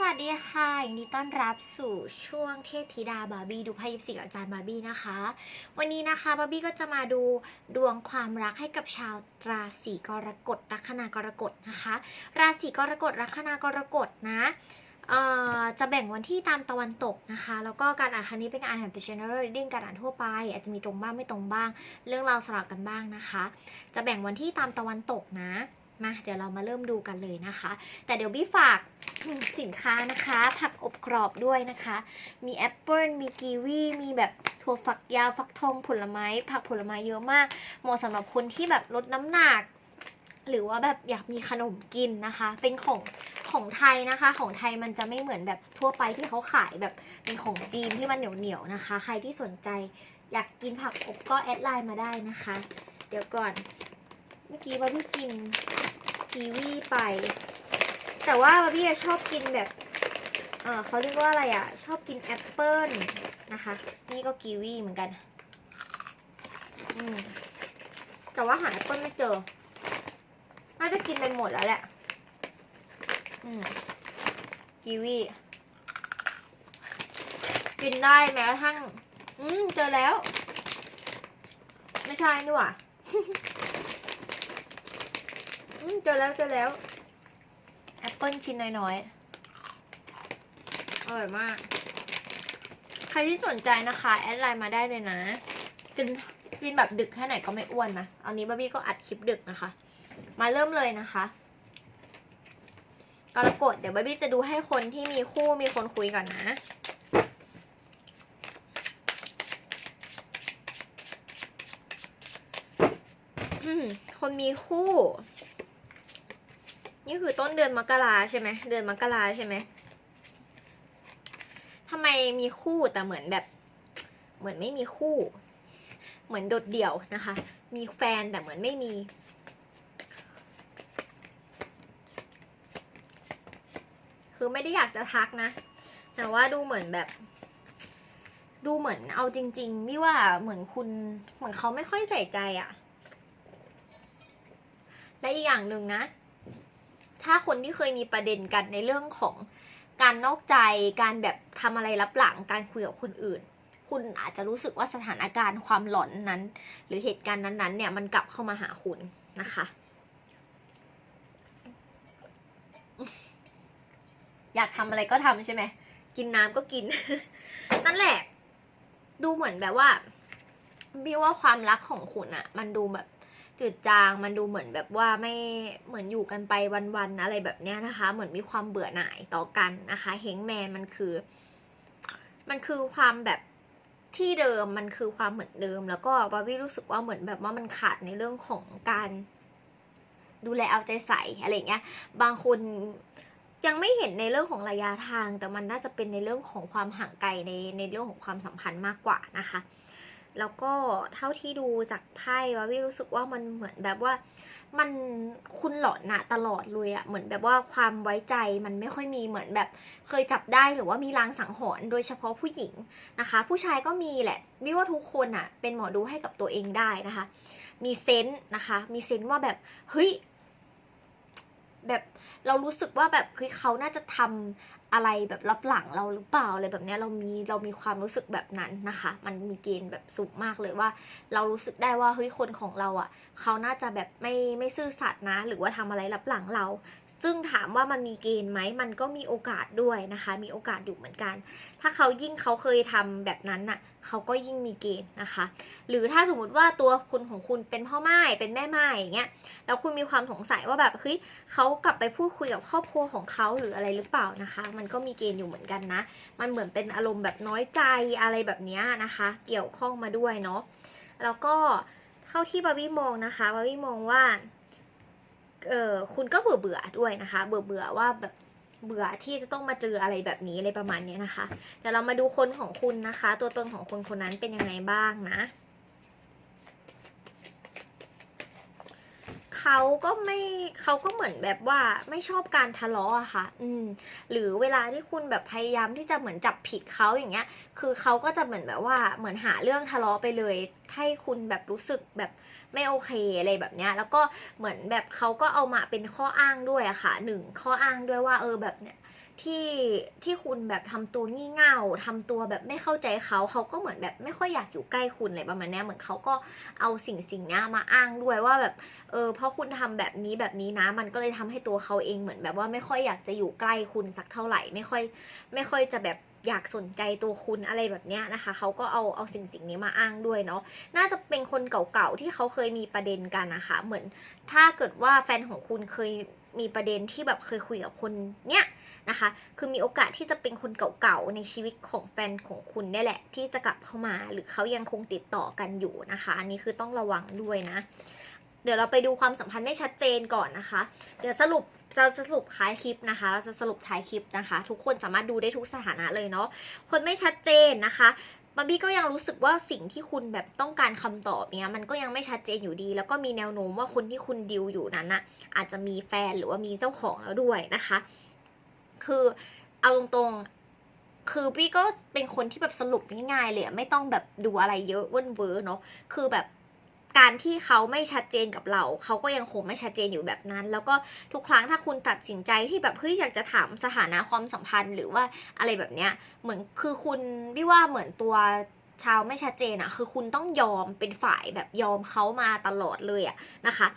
สวัสดีค่ะยินดีต้อนรับสู่ช่วงเทพธิดาบาร์บี้ดูไพ่ยิปซีกับอาจารย์บาร์บี้นะคะ วันนี้นะคะบาร์บี้ก็จะมาดูดวงความรักให้กับชาวราศีกรกฎลัคนากรกฎนะคะ ราศีกรกฎลัคนากรกฎนะเอ่อจะแบ่งวันที่ตามตะวันตกนะคะ แล้วก็การอ่านครั้งนี้เป็นการอ่านเป็น general reading การอ่านทั่วไป อาจจะมีตรงบ้างไม่ตรงบ้าง เรื่องราวสลับกันบ้างนะคะ จะแบ่งวันที่ตามตะวันตกนะ มาเดี๋ยวเรามาเริ่มดูกันเลยนะคะ แต่เดี๋ยวบี้ฝากสินค้านะคะ ผักอบกรอบด้วยนะคะ มีแอปเปิลมีกีวีมีแบบถั่วฝักยาวฟักทองผลไม้ ผักผลไม้เยอะมากเหมาะสำหรับคนที่แบบลดน้ำหนัก หรือว่าแบบอยากมีขนมกินนะคะ เป็นของของไทยนะคะ ของไทยมันจะไม่เหมือนแบบทั่วไปที่เขาขายแบบเป็นของจีนที่มันเหนียวเหนียวๆนะคะ ใครที่สนใจอยากกินผักอบก็แอดไลน์มาได้นะคะ เดี๋ยวก่อนเมื่อกี้ว่าพี่กิน กีวีไป แต่ว่าบาร์บี้ชอบกินแบบ เออเขาเรียกว่าอะไรอะ ชอบกินแอปเปิลนะคะ นี่ก็กีวีเหมือนกัน อืม แต่ว่าหาแอปเปิลไม่เจอ น่าจะกินไปหมดแล้วแหละ อืม กีวีกินได้แม้กระทั่ง อืม เจอแล้ว ไม่ใช่นี่หว่า อืมเจอแล้วเจอแล้วแอปเปิลชิ้นน้อยๆ อร่อยมาก ใครที่สนใจนะคะ แอดไลน์มาได้เลยนะ กินกินแบบดึกแค่ไหนก็ไม่อ้วนนะอันนี้บาร์บี้ก็อัดคลิปดึกนะคะ มาเริ่มเลยนะคะกรกฎเดี๋ยวบาร์บี้จะดูให้คนที่มีคู่มีคนคุยก่อนนะอืมคนมีคู่ นี่คือต้นเดือนมกราใช่ไหมเดือนมกราใช่ไหมทำไมมีคู่แต่เหมือนแบบ เหมือนไม่มีคู่ เหมือนโดดเดี่ยวนะคะ มีแฟนแต่เหมือนไม่มีคือไม่ได้อยากจะทักนะ แต่ว่าดูเหมือนแบบ ดูเหมือนเอาจริงๆพี่ว่าเหมือนคุณ เหมือนเขาไม่ค่อยใส่ใจอะและอีกอย่างหนึ่งนะ ถ้าคนที่เคยมีประเด็นกันในเรื่องของการนอกใจการแบบทำอะไรลับหลังการคุยกับคนอื่น คุณอาจจะรู้สึกว่าสถานการณ์ความหลอนนั้น หรือเหตุการณ์นั้นๆเนี่ยมันกลับเข้ามาหาคุณนะคะ อยากทำอะไรก็ทำใช่ไหมกินน้ำก็กิน นั่นแหละ ดูเหมือนแบบว่าพี่ว่าความรักของคุณอะมันดูแบบ จืดจางมันดูเหมือนแบบว่าไม่เหมือนอยู่กันไปวันๆอะไรแบบเนี้ยนะคะ เหมือนมีความเบื่อหน่ายต่อกันนะคะเฮงแมนมันคือ มันคือความแบบที่เดิมมันคือความเหมือนเดิม แล้วก็บาร์บี้รู้สึกว่าเหมือนแบบว่ามันขาดในเรื่องของการดูแลเอาใจใส่อะไรเงี้ย บางคนยังไม่เห็นในเรื่องของระยะทาง แต่มันน่าจะเป็นในเรื่องของความห่างไกลในในเรื่องของความสัมพันธ์มากกว่านะคะ แล้วก็เท่าที่ดูจากไพ่วาวิรู้สึกว่ามันเหมือนแบบว่า มันคุณหลอนนะตลอดเลยอะเหมือนแบบว่าความไว้ใจมันไม่ค่อยมีเหมือนแบบ เคยจับได้หรือว่ามีลางสังหรณ์โดยเฉพาะผู้หญิงนะคะ ผู้ชายก็มีแหละวิว่าทุกคนอะเป็นหมอดูให้กับตัวเองได้นะคะ มีเซนส์นะคะ มีเซนส์ว่าแบบเฮ้ยแบบเรารู้สึกว่าแบบเฮ้ยเขาน่าจะทำ อะไรแบบรับหลังเราหรือเปล่าอะไรแบบนี้เรามีเรามีความรู้สึกแบบนั้นนะคะ มันมีเกณฑ์แบบสูงมากเลยว่า เรารู้สึกได้ว่าเฮ้ยคนของเราอะ่ะ เขาน่าจะแบบไม่ไม่ซื่อสัตย์นะ หรือว่าทำอะไรรับหลังเรา ซึ่งถามว่ามันมีเกณฑ์ไหมมันก็มีโอกาสด้วยนะคะ มีโอกาสอยู่เหมือนกัน ถ้าเขายิ่งเขาเคยทำแบบนั้นน่ะ เขาก็ยิ่งมีเกณฑ์นะคะ หรือถ้าสมมติว่าตัวคุณของคุณเป็นพ่อไม้เป็นแม่ไม้อย่างเงี้ยแล้วคุณมีความสงสัยว่าแบบเฮ้ยเขากลับไปพูดคุยกับครอบครัวของเขาหรืออะไรหรือเปล่านะคะ มันก็มีเกณฑ์อยู่เหมือนกันนะ มันเหมือนเป็นอารมณ์แบบน้อยใจอะไรแบบเนี้ยนะคะ เกี่ยวข้องมาด้วยเนาะแล้วก็เท่าที่บาร์บี้มองนะคะบาร์บี้มองว่าเออคุณก็เบื่อเบื่อด้วยนะคะ เบื่อเบื่อว่าแบบ เบื่อที่จะต้องมาเจออะไรแบบนี้อะไรประมาณนี้นะคะ เดี๋ยวเรามาดูคนของคุณนะคะ ตัวตนของคนคนนั้นเป็นยังไงบ้างนะ เขาก็ไม่เขาก็เหมือนแบบว่าไม่ชอบการทะเลาะอะค่ะ อืม หรือเวลาที่คุณแบบพยายามที่จะเหมือนจับผิดเขาอย่างเงี้ย คือเขาก็จะเหมือนแบบว่าเหมือนหาเรื่องทะเลาะไปเลย ให้คุณแบบรู้สึกแบบ ไม่โอเคอะไรแบบเนี้ยแล้วก็เหมือนแบบเขาก็เอามาเป็นข้ออ้างด้วยอะค่ะหนึ่งข้ออ้างด้วยว่าเออแบบเนี้ยที่ที่คุณแบบทำตัวงี่เง่าทำตัวแบบไม่เข้าใจเขาเขาก็เหมือนแบบไม่ค่อยอยากอยู่ใกล้คุณอะไรประมาณนี้เหมือนเขาก็เอาสิ่งสิ่งเนี้ยมาอ้างด้วยว่าแบบเออเพราะคุณทำแบบนี้แบบนี้นะ มันก็เลยทำให้ตัวเขาเองเหมือนแบบว่าไม่ค่อยอยากจะอยู่ใกล้คุณสักเท่าไหร่ ไม่ค่อย ไม่ค่อยจะแบบ อยากสนใจตัวคุณอะไรแบบเนี้ยนะคะเขาก็เอาเอาสิ่งสิ่งนี้มาอ้างด้วยเนาะน่าจะเป็นคนเก่าๆที่เขาเคยมีประเด็นกันนะคะเหมือนถ้าเกิดว่าแฟนของคุณเคยมีประเด็นที่แบบเคยคุยกับคนเนี้ยนะคะ คือมีโอกาสที่จะเป็นคนเก่าๆในชีวิตของแฟนของคุณเนี่แหละ ที่จะกลับเข้ามา หรือเขายังคงติดต่อกันอยู่นะคะ อันนี้คือต้องระวังด้วยนะ เดี๋ยวเราไปดูความสัมพันธ์ไม่ชัดเจนก่อนนะคะ เดี๋ยวสรุปจะสรุปท้ายคลิปนะคะ เราจะสรุปท้ายคลิปนะคะ ทุกคนสามารถดูได้ทุกสถานะเลยเนาะ คนไม่ชัดเจนนะคะบาร์บี้ก็ยังรู้สึกว่าสิ่งที่คุณแบบต้องการคำตอบเนี้ยมันก็ยังไม่ชัดเจนอยู่ดี แล้วก็มีแนวโน้มว่าคนที่คุณดิวอยู่นั้นน่ะอาจจะมีแฟนหรือว่ามีเจ้าของแล้วด้วยนะคะ คือเอาตรงๆ คือพี่ก็เป็นคนที่แบบสรุปง่ายๆเลยไม่ต้องแบบดูอะไรเยอะเว้นเวอร์เนาะ คือแบบ การที่เขาไม่ชัดเจนกับเรา เขาก็ยังคงไม่ชัดเจนอยู่แบบนั้น แล้วก็ทุกครั้งถ้าคุณตัดสินใจที่แบบเฮ้ยอยากจะถามสถานะความสัมพันธ์หรือว่าอะไรแบบเนี้ยเหมือนคือคุณพี่ว่าเหมือนตัวชาวไม่ชัดเจนอะคือคุณต้องยอมเป็นฝ่ายแบบยอมเขามาตลอดเลยอะนะคะ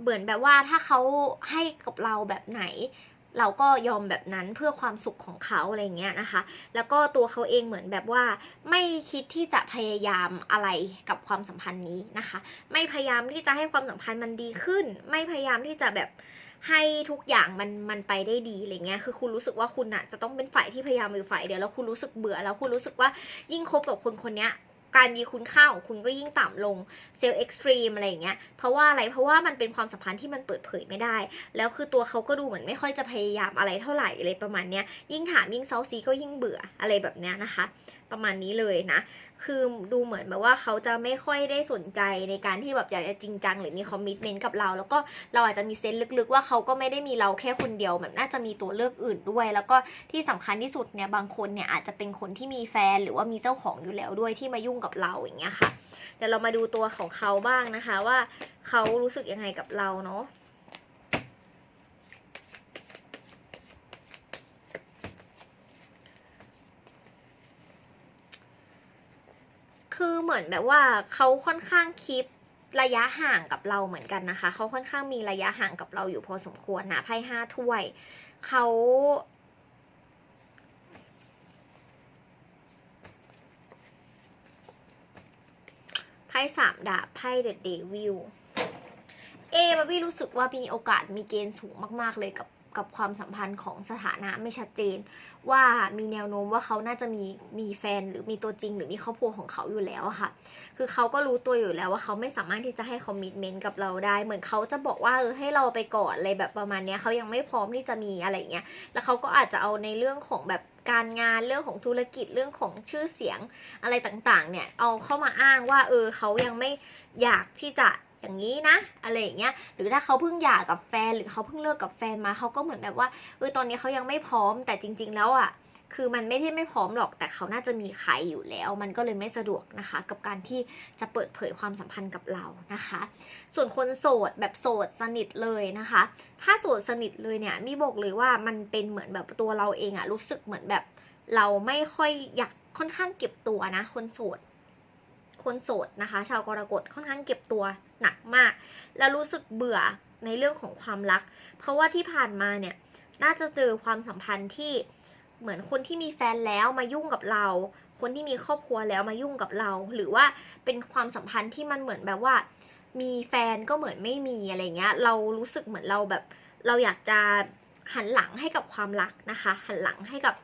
เหมือนแบบว่าถ้าเขาให้กับเราแบบไหน เราก็ยอมแบบนั้นเพื่อความสุขของเขาอะไรเงี้ยนะคะ แล้วก็ตัวเขาเองเหมือนแบบว่า ไม่คิดที่จะพยายามอะไรกับความสัมพันธ์นี้นะคะ ไม่พยายามที่จะให้ความสัมพันธ์มันดีขึ้น ไม่พยายามที่จะแบบให้ทุกอย่างมันมันไปได้ดีอะไรเงี้ย คือคุณรู้สึกว่าคุณอะจะต้องเป็นฝ่ายที่พยายามอยู่ฝ่ายเดียวแล้วคุณรู้สึกเบื่อแล้วคุณรู้สึกว่ายิ่งคบกับคนคนนี้ การมีคุณค่าของคุณก็ยิ่งต่ำลงเซลล์เอ็กซ์ตรีมอะไรอย่างเงี้ยเพราะว่าอะไรเพราะว่ามันเป็นความสัมพันธ์ที่มันเปิดเผยไม่ได้ แล้วคือตัวเขาก็ดูเหมือนไม่ค่อยจะพยายามอะไรเท่าไหร่อะไรประมาณเนี้ยยิ่งถามยิ่งเซาซีก็ยิ่งเบื่ออะไรแบบเนี้ยนะคะ ประมาณนี้เลยนะ คือดูเหมือนแบบว่าเขาจะไม่ค่อยได้สนใจในการที่แบบอยากจะจริงจังหรือมีคอมมิชเมนต์กับเรา แล้วก็เราอาจจะมีเซนส์ลึกๆ ว่าเขาก็ไม่ได้มีเราแค่คนเดียวแบบน่าจะมีตัวเลือกอื่นด้วย แล้วก็ที่สำคัญที่สุดเนี่ยบางคนเนี่ยอาจจะเป็นคนที่มีแฟนหรือว่ามีเจ้าของอยู่แล้วด้วยที่มายุ่งกับเราอย่างเงี้ยค่ะ เดี๋ยวเรามาดูตัวของเขาบ้างนะคะว่าเขารู้สึกยังไงกับเราเนาะ คือเหมือนแบบว่าเขาค่อนข้างคีประยะห่างกับเราเหมือนกันนะคะ เขาค่อนข้างมีระยะห่างกับเราอยู่พอสมควรนะไพ่ห้าถ้วย เขาไพ่สามดาบไพ่เดอะเดวิลเอบาบี้รู้สึกว่ามีโอกาสมีเกณฑ์สูงมาก ๆ เลยกับ กับความสัมพันธ์ของสถานะไม่ชัดเจน ว่ามีแนวโน้มว่าเขาน่าจะมีมีแฟนหรือมีตัวจริง หรือมีครอบครัวของเขาอยู่แล้วค่ะ คือเขาก็รู้ตัวอยู่แล้วว่าเขาไม่สามารถที่จะให้คอมมิชเมนต์กับเราได้เหมือนเขาจะบอกว่าเออให้เราไปก่อนอะไรแบบประมาณเนี้ยเขายังไม่พร้อมที่จะมีอะไรเงี้ยแล้วเขาก็อาจจะเอาในเรื่องของแบบการงานเรื่องของธุรกิจเรื่องของชื่อเสียงอะไรต่างๆ เนี่ยเอาเข้ามาอ้างว่าเออเขายังไม่อยากที่จะ อย่างนี้นะ อะไรอย่างเงี้ย หรือถ้าเขาเพิ่งหย่ากับแฟน หรือเขาเพิ่งเลิกกับแฟนมาเขาก็เหมือนแบบว่าเออตอนนี้เขายังไม่พร้อมแต่จริง ๆ แล้วอะคือมันไม่ได้ไม่พร้อมหรอกแต่เขาน่าจะมีใครอยู่แล้ว มันก็เลยไม่สะดวกนะคะ กับการที่จะเปิดเผยความสัมพันธ์กับเรานะคะ ส่วนคนโสดแบบโสดสนิทเลยนะคะ ถ้าโสดสนิทเลยเนี่ยมีบอกเลยว่ามันเป็นเหมือนแบบตัวเราเองอะรู้สึกเหมือนแบบ เราไม่ค่อยอยากค่อนข้างเก็บตัวนะ คนโสดคนโสดนะคะ ชาวกรกฎค่อนข้างเก็บตัว หนักมาก แล้วรู้สึกเบื่อในเรื่องของความรัก เพราะว่าที่ผ่านมาเนี่ยน่าจะเจอความสัมพันธ์ที่เหมือนคนที่มีแฟนแล้วมายุ่งกับเรา คนที่มีครอบครัวแล้วมายุ่งกับเรา หรือว่าเป็นความสัมพันธ์ที่มันเหมือนแบบว่า มีแฟนก็เหมือนไม่มีอะไรเงี้ย เรารู้สึกเหมือนเราแบบ เราอยากจะหันหลังให้กับความรักนะคะ หันหลังให้กับ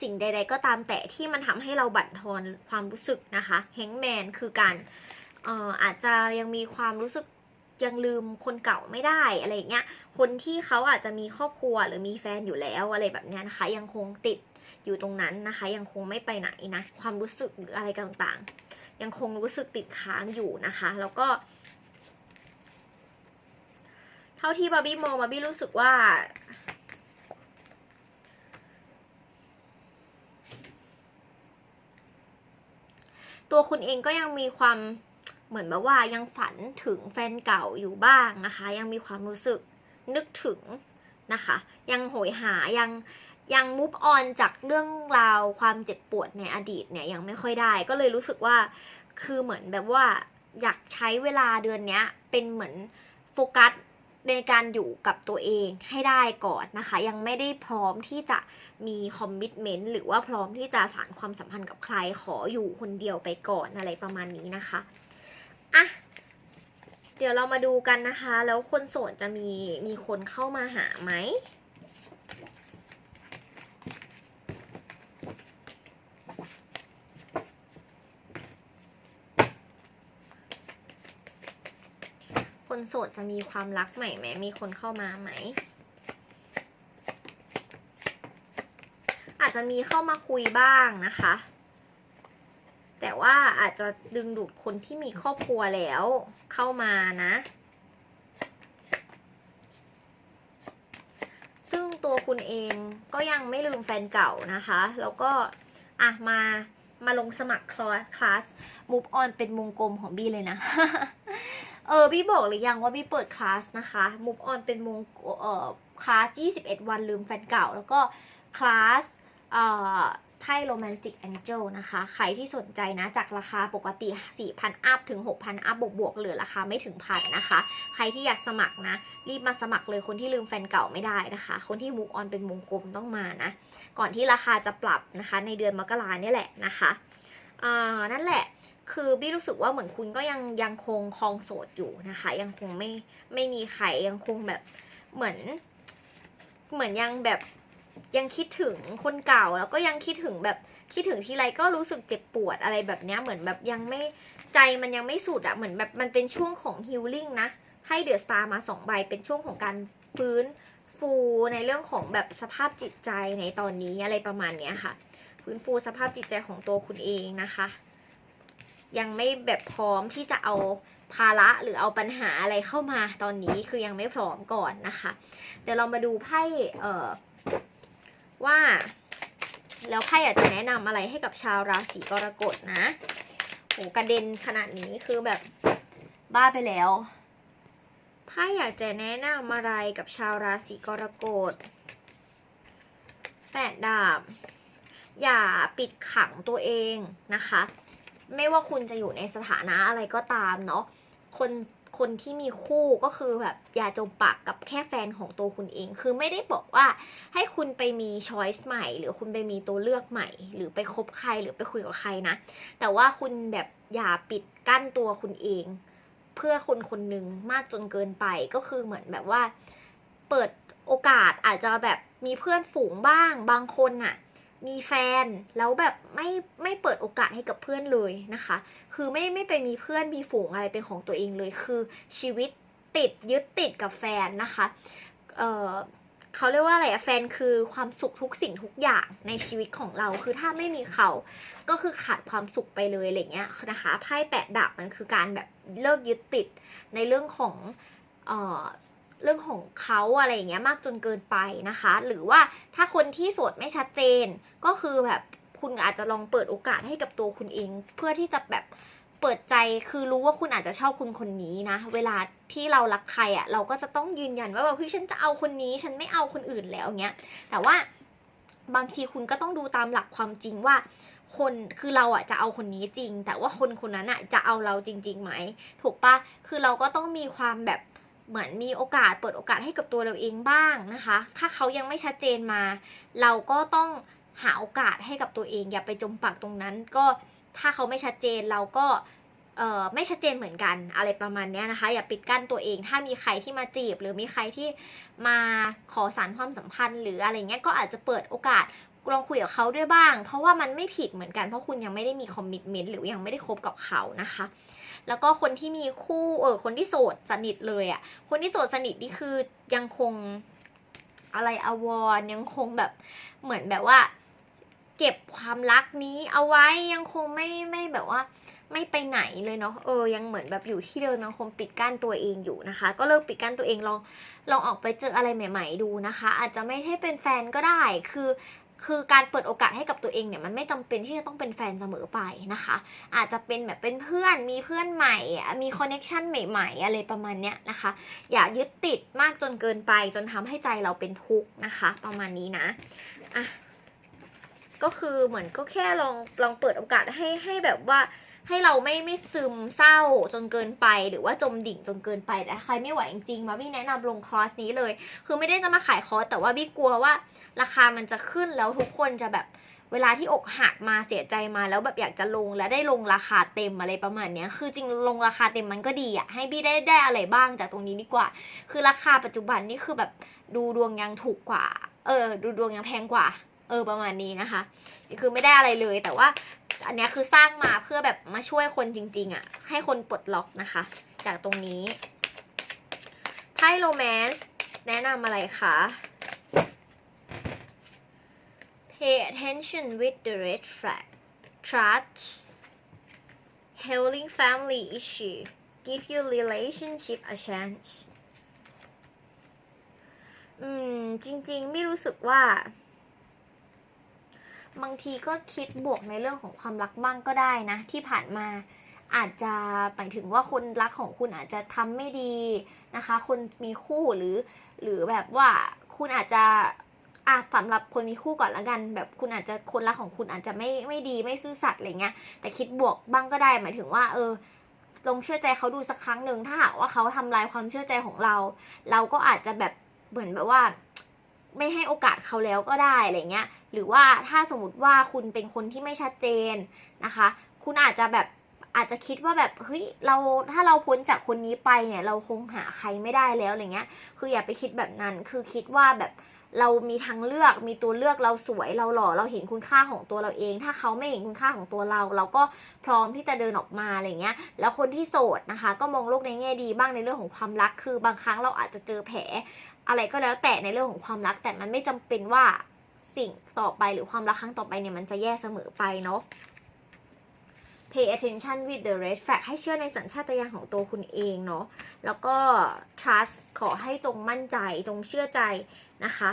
สิ่งใด ๆ ก็ตามแต่ที่มันทำให้เราบั่นทอนความรู้สึกนะคะแฮงแมนคือการ เอ่ออาจจะยังมีความรู้สึกยังลืมคนเก่าไม่ได้อะไรเงี้ย คนที่เขาอาจจะมีครอบครัวหรือมีแฟนอยู่แล้วอะไรแบบนี้นะคะ ยังคงติดอยู่ตรงนั้นนะคะ ยังคงไม่ไปไหนนะ ความรู้สึกหรืออะไรต่างๆ ยังคงรู้สึกติดค้างอยู่นะคะ แล้วก็ เท่าที่บาร์บี้มองบาร์บี้รู้สึกว่าตัวคุณเองก็ยังมีความ เหมือนแบบว่ายังฝันถึงแฟนเก่าอยู่บ้างนะคะ ยังมีความรู้สึกนึกถึงนะคะ ยังโหยหายังยังมุฟออนจากเรื่องราวความเจ็บปวดในอดีตเนี่ยยังไม่ค่อยได้ ก็เลยรู้สึกว่าคือเหมือนแบบว่าอยากใช้เวลาเดือนนี้เป็นเหมือนโฟกัสในการอยู่กับตัวเองให้ได้ก่อนนะคะ ยังไม่ได้พร้อมที่จะมีคอมมิชเมนต์หรือว่าพร้อมที่จะสานความสัมพันธ์กับใครขออยู่คนเดียวไปก่อนอะไรประมาณนี้นะคะ เดี๋ยวเรามาดูกันนะคะ แล้วคนโสดจะมีมีคนเข้ามาหาไหมคนโสดจะมีความรักใหม่ไหม มีคนเข้ามาไหม อาจจะมีเข้ามาคุยบ้างนะคะ ว่าอาจจะดึงดูดคนที่มีครอบครัวแล้วเข้ามานะ ซึ่งตัวคุณเองก็ยังไม่ลืมแฟนเก่านะคะ แล้วก็อะมามาลงสมัครคลาสคลาส move on เป็นวงกลมของบี้เลยนะ เออบี้บอกหรือยังว่าบี้เปิดคลาสนะคะ move on เป็นวงเอ่อคลาส 21 วันลืมแฟนเก่า แล้วก็คลาสเอ่อ ไทยโรแมนติกแองเจิลนะคะ ใครที่สนใจนะ จากราคาปกติ 4,000 อัพถึง 6,000 อัพบวกบวกๆเหลือราคาไม่ถึงพันนะคะ ใครที่อยากสมัครนะ รีบมาสมัครเลยคนที่ลืมแฟนเก่าไม่ได้นะคะ คนที่ move on เป็นวงกลมต้องมานะ ก่อนที่ราคาจะปรับนะคะ ในเดือนมกราเนี่ยแหละนะคะอ่านั่นแหละคือบี้รู้สึกว่าเหมือนคุณก็ยังยังคงคลองโสดอยู่นะคะ ยังคงไม่ไม่มีใครยังคงแบบเหมือน เหมือนยังแบบ ยังคิดถึงคนเก่าแล้วก็ยังคิดถึงแบบคิดถึงทีไรก็รู้สึกเจ็บปวดอะไรแบบเนี้ยเหมือนแบบยังไม่ใจมันยังไม่สุดอะเหมือนแบบมันเป็นช่วงของฮิลลิ่งนะให้เดือะสตาร์มาสองใบเป็นช่วงของการฟื้นฟูในเรื่องของแบบสภาพจิตใจในตอนนี้อะไรประมาณเนี้ยค่ะฟื้นฟูสภาพจิตใจของตัวคุณเองนะคะ ยังไม่แบบพร้อมที่จะเอาภาระหรือเอาปัญหาอะไรเข้ามาตอนนี้คือยังไม่พร้อมก่อนนะคะ เดี๋ยวเรามาดูไพ่เอ่อ ว่า แล้วไพ่อยากจะแนะนำอะไรให้กับชาวราศีกรกฎนะโหกระเด็นขนาดนี้คือแบบบ้าไปแล้วไพ่อยากจะแนะนำอะไรกับชาวราศีกรกฎแปดดาบ อย่าปิดขังตัวเองนะคะ ไม่ว่าคุณจะอยู่ในสถานะอะไรก็ตามเนาะคน คนที่มีคู่ก็คือแบบอย่าจมปักกับแค่แฟนของตัวคุณเอง คือไม่ได้บอกว่าให้คุณไปมีช้อยส์ใหม่ หรือคุณไปมีตัวเลือกใหม่ หรือไปคบใครหรือไปคุยกับใครนะ แต่ว่าคุณแบบอย่าปิดกั้นตัวคุณเอง เพื่อคนคนหนึ่งมากจนเกินไปก็คือเหมือนแบบว่า เปิดโอกาสอาจจะแบบมีเพื่อนฝูงบ้าง บางคนน่ะ มีแฟนแล้วแบบไม่ไม่เปิดโอกาสให้กับเพื่อนเลยนะคะ คือไม่ไม่ไปมีเพื่อนมีฝูงอะไรเป็นของตัวเองเลย คือชีวิตติดยึดติดกับแฟนนะคะ เออเขาเรียกว่าอะไรอะแฟนคือความสุขทุกสิ่งทุกอย่างในชีวิตของเรา คือถ้าไม่มีเขาก็คือขาดความสุขไปเลยอะไรเงี้ยนะคะไพ่แปดดาบมันคือการแบบเลิกยึดติดในเรื่องของเอ่อ เรื่องของเขาอะไรอย่างเงี้ยมากจนเกินไปนะคะ หรือว่าถ้าคนที่โสดไม่ชัดเจน ก็คือแบบคุณอาจจะลองเปิดโอกาสให้กับตัวคุณเอง เพื่อที่จะแบบเปิดใจคือรู้ว่าคุณอาจจะชอบคุณคนนี้นะ เวลาที่เรารักใครอะ่ะ เราก็จะต้องยืนยันว่าแบบเฮ้ยฉันจะเอาคนนี้ ฉันไม่เอาคนอื่นแล้วเงี้ยแต่ว่าบางทีคุณก็ต้องดูตามหลักความจริงว่าคนคือเราอะจะเอาคนนี้จริง แต่ว่าคนคนนั้นอะจะเอาเราจริงๆไหมถูกปะคือเราก็ต้องมีความแบบ เหมือนมีโอกาสเปิดโอกาสให้กับตัวเราเองบ้างนะคะ ถ้าเขายังไม่ชัดเจนมา เราก็ต้องหาโอกาสให้กับตัวเอง อย่าไปจมปักตรงนั้น ก็ถ้าเขาไม่ชัดเจนเราก็ไม่ชัดเจนเหมือนกันอะไรประมาณนี้นะคะ อย่าปิดกั้นตัวเอง ถ้ามีใครที่มาจีบ หรือมีใครที่มาขอสารความสัมพันธ์หรืออะไรเงี้ยก็อาจจะเปิดโอกาสลองคุยกับเขาด้วยบ้าง เพราะว่ามันไม่ผิดเหมือนกันเพราะคุณยังไม่ได้มีคอมมิชเมนต์หรือยังไม่ได้คบกับเขานะคะ แล้วก็คนที่มีคู่เออคนที่โสดสนิทเลยอะ่ะ คนที่โสดสนิทนี่คือยังคงอะไรอวรณ์ยังคงแบบเหมือนแบบว่า เก็บความรักนี้เอาไว้ยังคงไม่ไม่แบบว่า ไม่ไปไหนเลยเนาะเออ ยังเหมือนแบบอยู่ที่เดิมยังคงปิดกั้นตัวเองอยู่นะคะ ก็เลิกปิดกั้นตัวเองลองลองออกไปเจออะไรใหม่ ๆ ดูนะคะ อาจจะไม่ให้เป็นแฟนก็ได้ คือ คือการเปิดโอกาสให้กับตัวเองเนี่ยมันไม่จำเป็นที่จะต้องเป็นแฟนเสมอไปนะคะ อาจจะเป็นแบบเป็นเพื่อนมีเพื่อนใหม่ มีคอนเน็ชันใหม่ๆ อะไรประมาณเนี้ยนะคะ อย่ายึดติดมากจนเกินไป จนทำให้ใจเราเป็นทุกข์นะคะ ประมาณนี้นะอะก็คือเหมือนก็แค่ลองลองเปิดโอกาสให้ให้แบบว่า ให้เราไม่ไม่ซึมเศร้าจนเกินไปหรือว่าจมดิ่งจนเกินไปแต่ใครไม่ไหวจริงๆมาบี้แนะนำลงคอร์สนี้เลย คือไม่ได้จะมาขายคอร์สแต่ว่าบี้กลัวว่า ราคามันจะขึ้นแล้วทุกคนจะแบบเวลาที่อกหักมาเสียใจมาแล้วแบบอยากจะลงและได้ลงราคาเต็มอะไรประมาณเนี้ย คือจริงลงราคาเต็มมันก็ดีอะให้บี้ได้ได้อะไรบ้างจากตรงนี้ดีกว่า คือราคาปัจจุบันนี่คือแบบดูดวงยังถูกกว่า เออ ดูดวงยังแพงกว่า เออประมาณนี้นะคะ คือไม่ได้อะไรเลยแต่ว่า อันนี้คือสร้างมาเพื่อแบบมาช่วยคนจริง ๆอะให้คนปลดล็อกนะคะ จากตรงนี้ไพ่โรแมนต์แนะนำอะไรคะ Pay attention with the red flag. Trust. Healing family issue. Give your relationship a chance. อืม จริง ๆ ไม่รู้สึกว่า บางทีก็คิดบวกในเรื่องของความรักบ้างก็ได้นะ ที่ผ่านมาอาจจะหมายถึงว่าคนรักของคุณอาจจะทำไม่ดีนะคะ คนมีคู่หรือ หรือแบบว่าคุณอาจจะอะสำหรับคนมีคู่ก่อนละกัน แบบคุณอาจจะคนรักของคุณอาจจะไม่ไม่ดีไม่ซื่อสัตย์อะไรเงี้ย แต่คิดบวกบ้างก็ได้ หมายถึงว่า เออลองเชื่อใจเขาดูสักครั้งหนึ่งถ้าหากว่าเขาทำลายความเชื่อใจของเรา เราก็อาจจะแบบเหมือนแบบว่า ไม่ให้โอกาสเขาแล้วก็ได้อะไรเงี้ย หรือว่าถ้าสมมติว่าคุณเป็นคนที่ไม่ชัดเจนนะคะ คุณอาจจะแบบอาจจะคิดว่าแบบเฮ้ยเราถ้าเราพ้นจากคนนี้ไปเนี่ย เราคงหาใครไม่ได้แล้วอะไรเงี้ย คืออย่าไปคิดแบบนั้น คือคิดว่าแบบเรามีทางเลือกมีตัวเลือกเราสวยเราหล่อเราเห็นคุณค่าของตัวเราเอง ถ้าเขาไม่เห็นคุณค่าของตัวเรา เราก็พร้อมที่จะเดินออกมาอะไรเงี้ย แล้วคนที่โสดนะคะ ก็มองโลกในแง่ดีบ้างในเรื่องของความรัก คือบางครั้งเราอาจจะเจอแผล อะไรก็แล้วแต่ในเรื่องของความรัก แต่มันไม่จำเป็นว่า สิ่งต่อไปหรือความรักครั้งต่อไปเนี่ยมันจะแย่เสมอไปเนาะ pay attention with the red flag ให้เชื่อในสัญชาตญาณของตัวคุณเองเนาะ แล้วก็ trust ขอให้จงมั่นใจ จงเชื่อใจนะคะ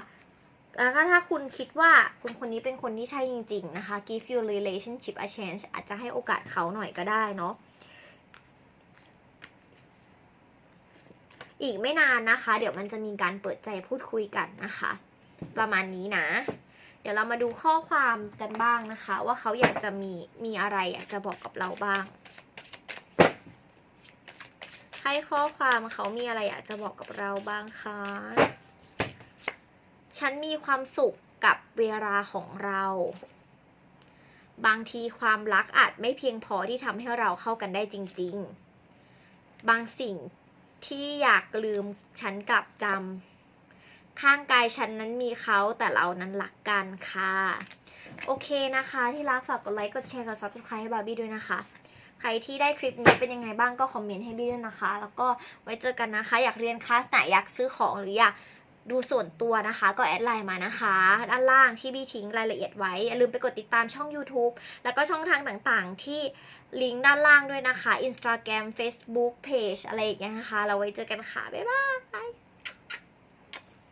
แล้วก็ถ้าคุณคิดว่าคุณคนนี้เป็นคนที่ใช่จริง ๆ นะคะ give your relationship a chance อาจจะให้โอกาสเขาหน่อยก็ได้เนาะ อีกไม่นานนะคะ เดี๋ยวมันจะมีการเปิดใจพูดคุยกันนะคะ ประมาณนี้นะ เดี๋ยวเรามาดูข้อความกันบ้างนะคะ ว่าเขาอยากจะมีมีอะไรอยากจะบอกกับเราบ้าง ให้ข้อความเขามีอะไรอยากจะบอกกับเราบ้างคะ ฉันมีความสุขกับเวลาของเรา บางทีความรักอาจไม่เพียงพอที่ทำให้เราเข้ากันได้จริง ๆ บางสิ่งที่อยากลืมฉันกลับจำ ข้างกายฉันนั้นมีเขาแต่เรานั้นรักกันค่ะ โอเคนะคะ ที่รักฝากกดไลค์กดแชร์กด subscribe ให้บาร์บี้ด้วยนะคะ ใครที่ได้คลิปนี้เป็นยังไงบ้างก็คอมเมนต์ให้บี้ด้วยนะคะ แล้วก็ไว้เจอกันนะคะ อยากเรียนคลาสไหนอยากซื้อของหรืออยากดูส่วนตัวนะคะ ก็แอดไลน์มานะคะ ด้านล่างที่บี้ทิ้งรายละเอียดไว้ อย่าลืมไปกดติดตามช่อง YouTube แล้วก็ช่องทางต่างๆ ที่ลิงก์ด้านล่างด้วยนะคะ Instagram Facebook Page อะไรอย่างเงี้ยนะคะ เราไว้เจอกันค่ะ บ๊ายบาย